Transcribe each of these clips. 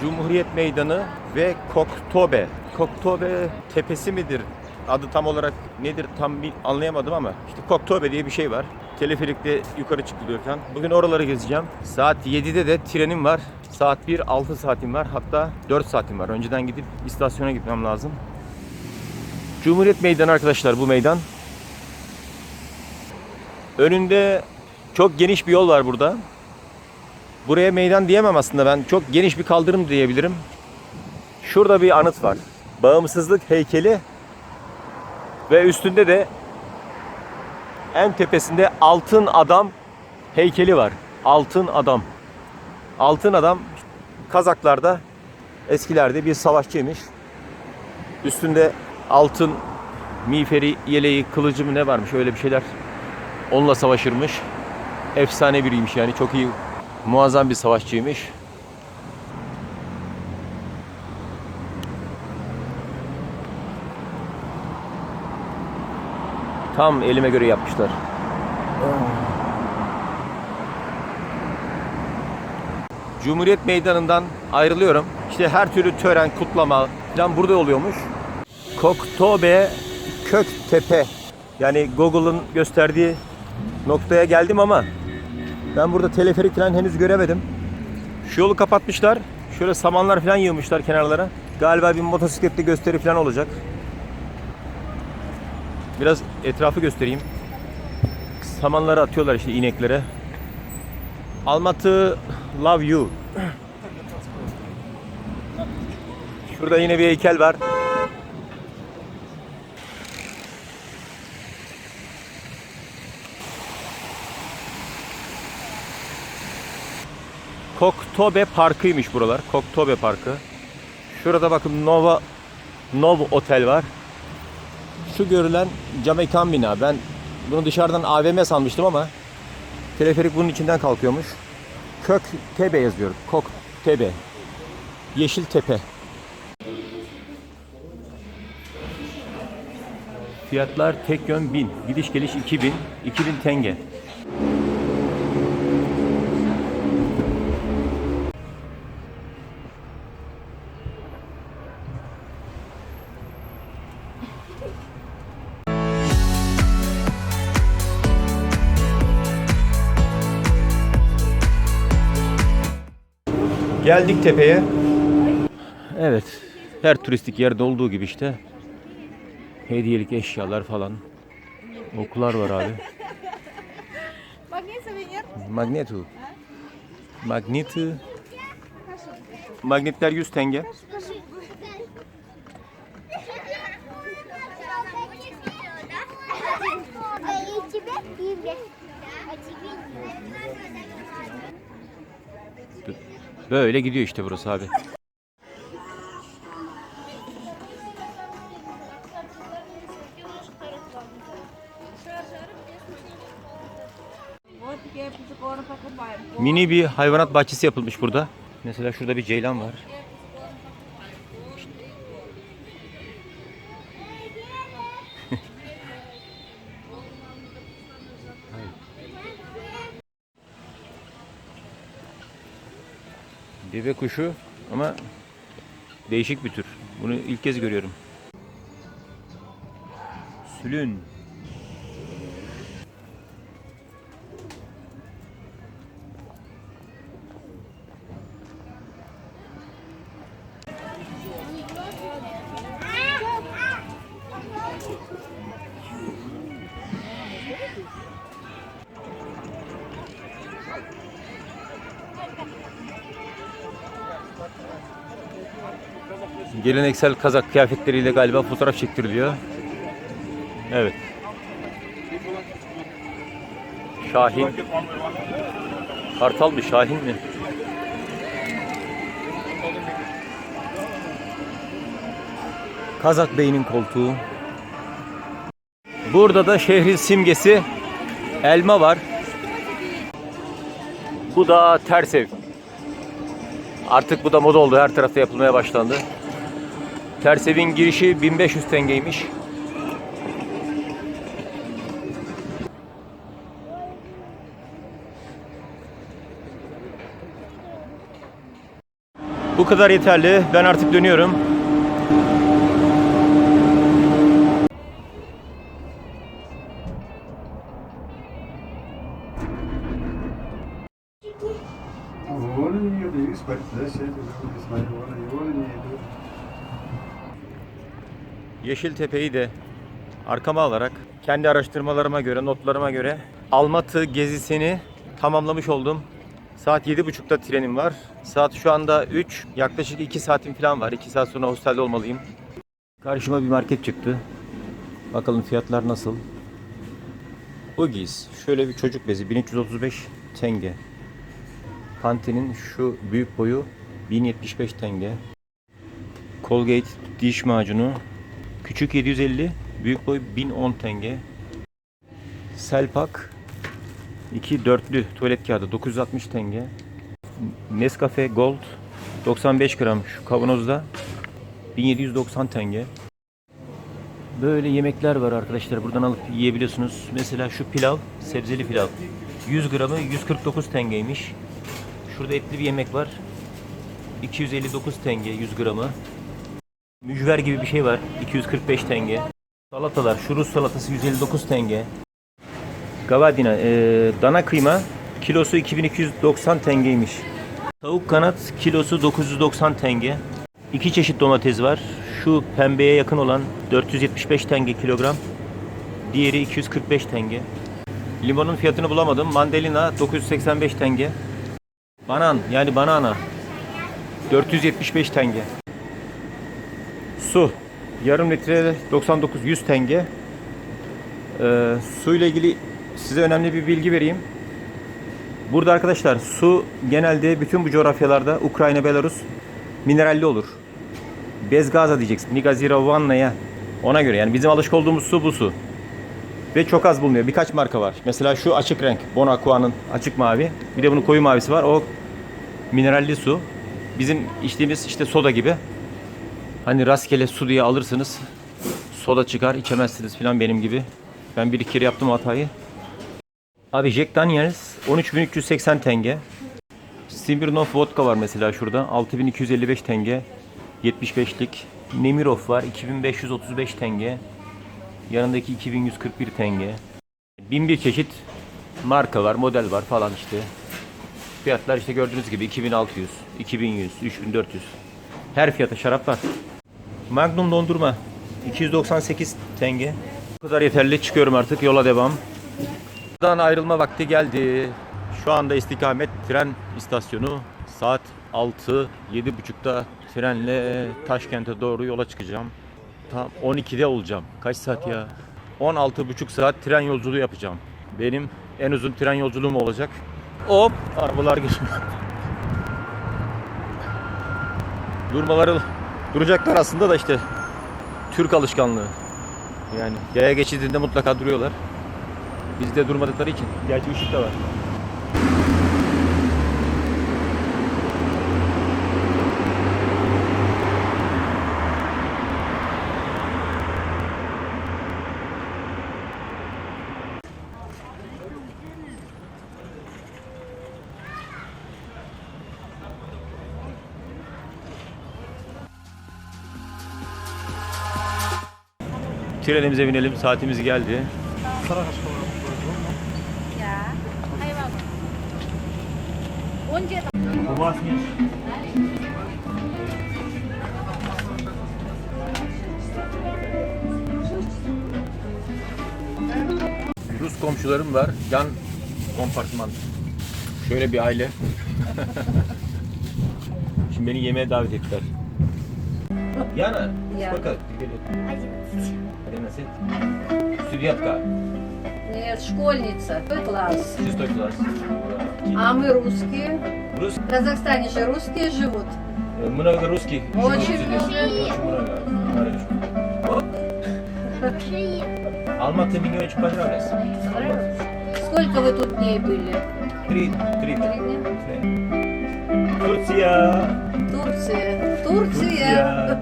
Cumhuriyet Meydanı ve Koktobe. Koktobe tepesi midir? Adı tam olarak nedir tam bir anlayamadım ama işte Koktobe diye bir şey var. Teleferikle yukarı çıkılıyor falan. Bugün oraları gezeceğim. Saat 7'de de trenim var. Saat 1 6 saatim var. Hatta 4 saatim var. Önceden gidip istasyona gitmem lazım. Cumhuriyet Meydanı arkadaşlar bu meydan. Önünde çok geniş bir yol var burada. Buraya meydan diyemem aslında ben. Çok geniş bir kaldırım diyebilirim. Şurada bir anıt var. Bağımsızlık heykeli ve üstünde de en tepesinde altın adam heykeli var. Altın adam. Altın adam Kazaklarda eskilerde bir savaşçıymış. Üstünde altın miğferi, yeleği, kılıcı mı ne varmış öyle bir şeyler. Onunla savaşırmış. Efsane biriymiş yani çok iyi muazzam bir savaşçıymış. Tam elime göre yapmışlar. Cumhuriyet Meydanı'ndan ayrılıyorum. İşte her türlü tören, kutlama falan burada oluyormuş. Koktobe Köktepe. Yani Google'ın gösterdiği noktaya geldim ama ben burada teleferik falan henüz göremedim. Şu yolu kapatmışlar. Şöyle samanlar falan yığmışlar kenarlara. Galiba bir motosikletli gösteri falan olacak. Biraz etrafı göstereyim. Samanları atıyorlar işte ineklere. Almatı love you. Şurada yine bir heykel var. Koktobe Parkı'ymış buralar. Koktobe Parkı. Şurada bakın Nova Nov Otel var. Şu görülen Jamaikan bina. Ben bunu dışarıdan AVM sanmıştım ama teleferik bunun içinden kalkıyormuş. Kök Tepe yazıyor. Kok Tepe. Yeşil Tepe. Fiyatlar tek yön 1000. Gidiş geliş 2000. 2000 tenge. Geldik tepeye. Evet. Her turistik yerde olduğu gibi işte. Hediyelik eşyalar falan. Okular var abi. Magneto. Magneto. Magnetler 100 tenge. Böyle gidiyor işte burası abi. Mini bir hayvanat bahçesi yapılmış burada. Mesela şurada bir ceylan var. Deve kuşu ama değişik bir tür. Bunu ilk kez görüyorum. Sülün. Geleneksel Kazak kıyafetleriyle galiba fotoğraf çektiriliyor. Evet. Şahin. Kartal mı Şahin mi? Kazak Bey'in koltuğu. Burada da şehrin simgesi elma var. Bu da Tersev. Artık bu da moda oldu. Her tarafta yapılmaya başlandı. Tersev'in girişi 1500 tengeymiş. Bu kadar yeterli. Ben artık dönüyorum. Orange yiyor değil, spatula şey diyor, İsmail orange, orange yiyor. Yeşiltepe'yi de arkama alarak kendi araştırmalarıma göre, notlarıma göre Almatı gezisini tamamlamış oldum. Saat 7.30'da trenim var. Saat şu anda 3. Yaklaşık 2 saatim falan var. 2 saat sonra hostelde olmalıyım. Karşıma bir market çıktı. Bakalım fiyatlar nasıl. Huggies. Şöyle bir çocuk bezi 1335 tenge. Pantene'in şu büyük boyu 1075 tenge. Colgate diş macunu küçük 750, büyük boy 1010 tenge. Selpak 2 dörtlü tuvalet kağıdı 960 tenge. Nescafe Gold 95 gram şu kavanozda 1790 tenge. Böyle yemekler var arkadaşlar. Buradan alıp yiyebiliyorsunuz. Mesela şu pilav, sebzeli pilav. 100 gramı 149 tengeymiş. Şurada etli bir yemek var. 259 tenge 100 gramı. Mücver gibi bir şey var. 245 tenge. Salatalar. Şu Rus salatası 159 tenge. Gavadina. eee, dana kıyma. Kilosu 2290 tengeymiş. Tavuk kanat kilosu 990 tenge. İki çeşit domates var. Şu pembeye yakın olan 475 tenge kilogram. Diğeri 245 tenge. Limonun fiyatını bulamadım. Mandalina 985 tenge. Banan yani banana 475 tenge. Su. Yarım litre 99 100 tenge. Ee, su ile ilgili size önemli bir bilgi vereyim. Burada arkadaşlar su genelde bütün bu coğrafyalarda Ukrayna, Belarus mineralli olur. Bezgaza diyeceksin. Migazira Vanna'ya. Ona göre yani bizim alışık olduğumuz su bu su. Ve çok az bulunuyor. Birkaç marka var. Mesela şu açık renk. Bonacua'nın açık mavi. Bir de bunun koyu mavisi var. O mineralli su. Bizim içtiğimiz işte soda gibi. Hani rastgele su diye alırsınız. Soda çıkar içemezsiniz falan benim gibi. Ben bir iki kere yaptım hatayı. Abi Jack Daniels 13.380 tenge. Smirnoff vodka var mesela şurada. 6255 tenge. 75'lik. Nemirov var 2535 tenge. Yanındaki 2141 tenge. Bin bir çeşit marka var, model var falan işte. Fiyatlar işte gördüğünüz gibi 2600, 2100, 3400. Her fiyata şarap var. Magnum dondurma 298 tenge. Bu kadar yeterli. Çıkıyorum artık. Yola devam. Buradan ayrılma vakti geldi. Şu anda istikamet tren istasyonu. Saat 6, 7.30'da trenle Taşkent'e doğru yola çıkacağım. Tam 12'de olacağım. Kaç saat ya? 16,5 saat tren yolculuğu yapacağım. Benim en uzun tren yolculuğum olacak. Hop! Arabalar geçiyor. Durmaları duracaklar aslında da işte Türk alışkanlığı. Yani yaya geçidinde mutlaka duruyorlar. Bizde durmadıkları için. Gerçi ışık da var. Trenimize binelim. Saatimiz geldi. Ja. Und jetzt. Rus komşularım var. Yan kompartman. Şöyle bir aile. Şimdi beni yemeğe davet ettiler. Yana, Ya. сколько тебе лет? 11. Студентка, Нет, школьница. Какой класс? шестой класс. А мы русские. Рус... В Казахстане же русские живут. Много русских. Очень живут много. Очень много. Мариночка. Алматы меня очень понравилось. Понравилось? Сколько вы тут дней были? Три, три. Три дня? Turция. Турция. Турция.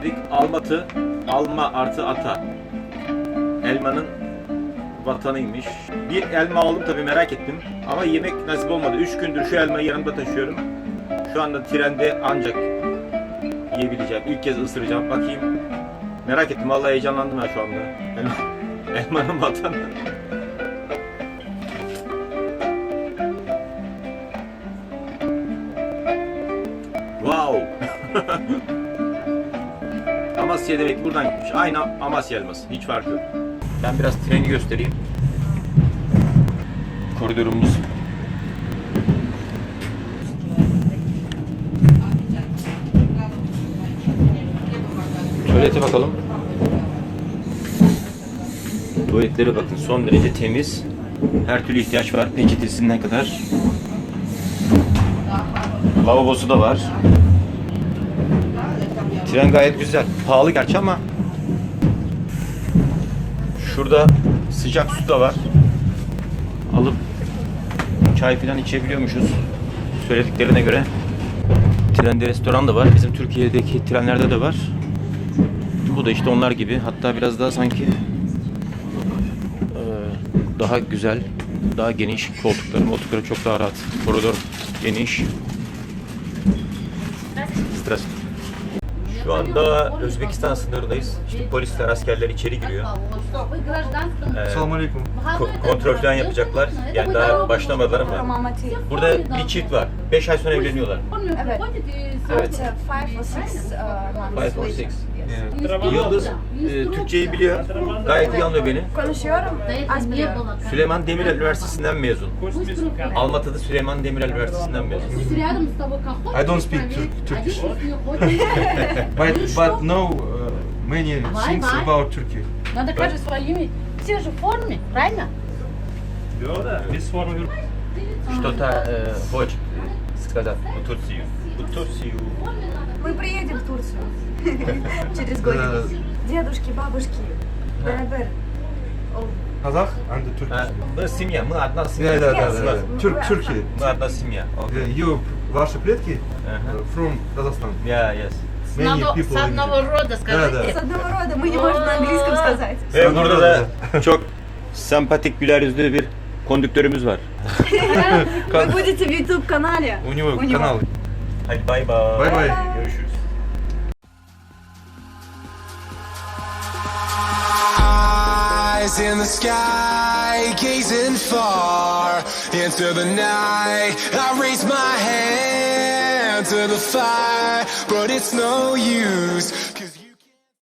Dedik Almatı, alma artı ata. Elmanın vatanıymış. Bir elma aldım tabii merak ettim. Ama yemek nasip olmadı. Üç gündür şu elmayı yanımda taşıyorum. Şu anda trende ancak yiyebileceğim. İlk kez ısıracağım. Bakayım. Merak ettim. Vallahi heyecanlandım ben şu anda. Elma, elmanın vatanı. Amasya demek buradan gitmiş. Aynı Amasya elması. Hiç farkı yok. Ben biraz treni göstereyim. Koridorumuz. Tuvalete bakalım. Tuvaletlere bakın son derece temiz. Her türlü ihtiyaç var. Peçetesine kadar. Lavabosu da var. Tren gayet güzel. Pahalı gerçi ama şurada sıcak su da var. Alıp çay falan içebiliyormuşuz. Söylediklerine göre. Trende restoran da var. Bizim Türkiye'deki trenlerde de var. Bu da işte onlar gibi. Hatta biraz daha sanki daha güzel, daha geniş koltukları, koltukları çok daha rahat. Koridor geniş. Stres. Şu anda Özbekistan sınırındayız. İşte polisler, askerler içeri giriyor. Ee, Selamünaleyküm. kontrol falan yapacaklar. Yani daha başlamadılar ama. Burada bir çift var. 5 ay sonra evleniyorlar. Evet. Evet. After five or six. Uh, five or six. Yeah. Yıldız e, Türkçeyi biliyor. Gayet iyi anlıyor beni. Konuşuyorum. Az Не biliyorum. было. Süleyman Demirel Üniversitesi'nden mezun. Almatı'da Süleyman Demirel Üniversitesi'nden mezun. Пусть рядом с тобой колхоз. I don't speak проверит. Tur- Turkish. Один пусть не ходит. But, but know uh, many Bye, things bye. about Turkey. Надо каждый своими. Все же в форме, правильно? Что-то э, хочет сказать в Турцию. В Турцию. Турцию через годик. Дедушки, бабушки, beraber. Kazakh and Turkish. Ha, мы семья, мы одна семья. да, да, да, да. Türk, Turkey. Мы одна семья. You, ваши предки from Kazakhstan. Yeah, yes. С, одного- рода, Да, скажите. С одного рода, мы не можем на английском сказать. Ve burada da çok sempatik güler yüzlü bir kondüktörümüz var. Вы будете в YouTube канале. У него У него. канал. Hadi bay bay. Bay bay. Eyes in the sky, gazing far into the night. I raise my hand to the fire, but it's no use.